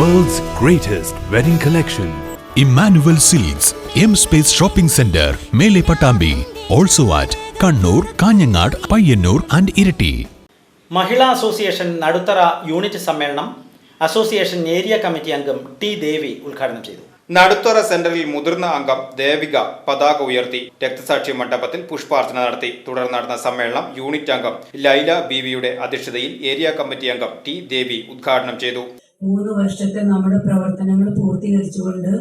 greatest wedding collection Emmanuel silks M space shopping centre മേലെ Pattambi also at Kannur Kanhangad Payyanur and Iritty Mahila association Naduthara unit സമ്മേളനം association area committee അംഗം T Devi ഉദ്ഘാടനം ചെയ്തു നടുത്തറ സെന്ററിൽ മുതിർന്ന അംഗം ദേവിക പതാക ഉയർത്തി രക്തസാക്ഷി മണ്ഡപത്തിൽ പുഷ്പാർച്ചന നടത്തി തുടർന്ന് നടന്ന സമ്മേളനം യൂണിറ്റ് അംഗം ലൈല ബീവിയുടെ അധ്യക്ഷതയിൽ ഏരിയ കമ്മിറ്റി അംഗം ടി ദേവി ഉദ്ഘാടനം ചെയ്തു മൂന്ന് വർഷത്തെ നമ്മുടെ പ്രവർത്തനങ്ങൾ പൂർത്തീകരിച്ചുകൊണ്ട്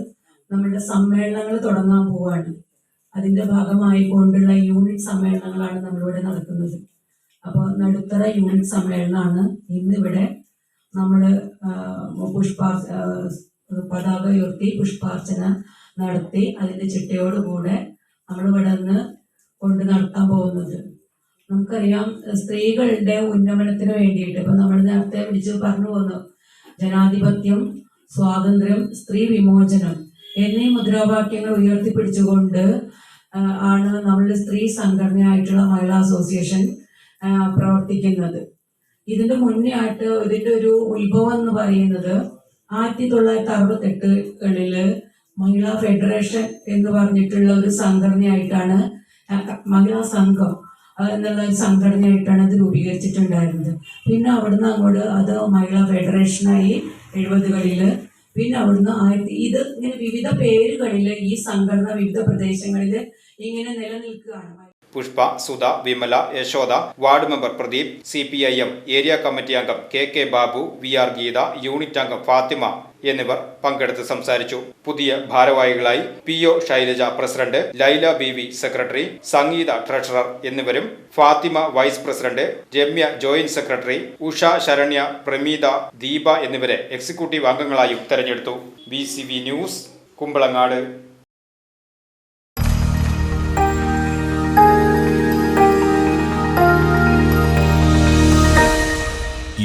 നമ്മളുടെ സമ്മേളനങ്ങൾ തുടങ്ങാൻ പോവാണ്. അതിന്റെ ഭാഗമായി കൊണ്ടുള്ള യൂണിറ്റ് സമ്മേളനങ്ങളാണ് നമ്മളിവിടെ നടക്കുന്നത്. അപ്പോൾ നടുത്തറ യൂണിറ്റ് സമ്മേളനമാണ് ഇന്നിവിടെ നമ്മൾ പുഷ്പാർ പതാക ഉയർത്തി പുഷ്പാർച്ചന നടത്തി അതിന്റെ ചിട്ടയോടുകൂടെ നമ്മൾ ഇവിടെ നിന്ന് കൊണ്ട് നടത്താൻ പോകുന്നത്. നമുക്കറിയാം സ്ത്രീകളുടെ ഉന്നമനത്തിന് വേണ്ടിയിട്ട് ഇപ്പൊ നമ്മൾ നേരത്തെ വിളിച്ച് പറഞ്ഞു പോന്നു ജനാധിപത്യം സ്വാതന്ത്ര്യം സ്ത്രീ വിമോചനം എന്നീ മുദ്രാവാക്യങ്ങൾ ഉയർത്തിപ്പിടിച്ചുകൊണ്ട് ആണ് നമ്മളുടെ സ്ത്രീ സംഘടനയായിട്ടുള്ള മഹിളാ അസോസിയേഷൻ പ്രവർത്തിക്കുന്നത്. ഇതിന്റെ മുന്നേ ആയിട്ട് ഇതിന്റെ ഒരു ഉത്ഭവം എന്ന് പറയുന്നത് ആയിരത്തി തൊള്ളായിരത്തി അറുപത്തെട്ടുകളിൽ മഹിളാ ഫെഡറേഷൻ എന്ന് പറഞ്ഞിട്ടുള്ള ഒരു സംഘടനയായിട്ടാണ് മഹിളാ സംഘം എന്നുള്ള ഒരു സംഘടനയായിട്ടാണ് അത് രൂപീകരിച്ചിട്ടുണ്ടായിരുന്നത്. പിന്നെ അവിടുന്ന് അങ്ങോട്ട് അത് മഹിളാ ഫെഡറേഷനായി എഴുപതുകളിൽ പിന്നെ അവിടുന്ന് ആയിരത്തി ഇത് ഇങ്ങനെ വിവിധ പേരുകളിൽ ഈ സംഘടന വിവിധ പ്രദേശങ്ങളിൽ ഇങ്ങനെ നിലനിൽക്കുകയാണ്. Pushpa Sudha Vimala Yashoda ward member Pradeep C P I M area committee അംഗം K K Babu V R Geetha unit അംഗം ഫാത്തിമ എന്നിവർ പങ്കെടുത്ത് സംസാരിച്ചു. പുതിയ ഭാരവാഹികളായി P O Shailaja president Laila B V secretary Sangeetha treasurer എന്നിവരും Fathima vice president Ramya joint secretary Usha Saranya Prameetha Deepa എന്നിവരെ executive അംഗങ്ങളായും തെരഞ്ഞെടുത്തു. B news Kumbalangad.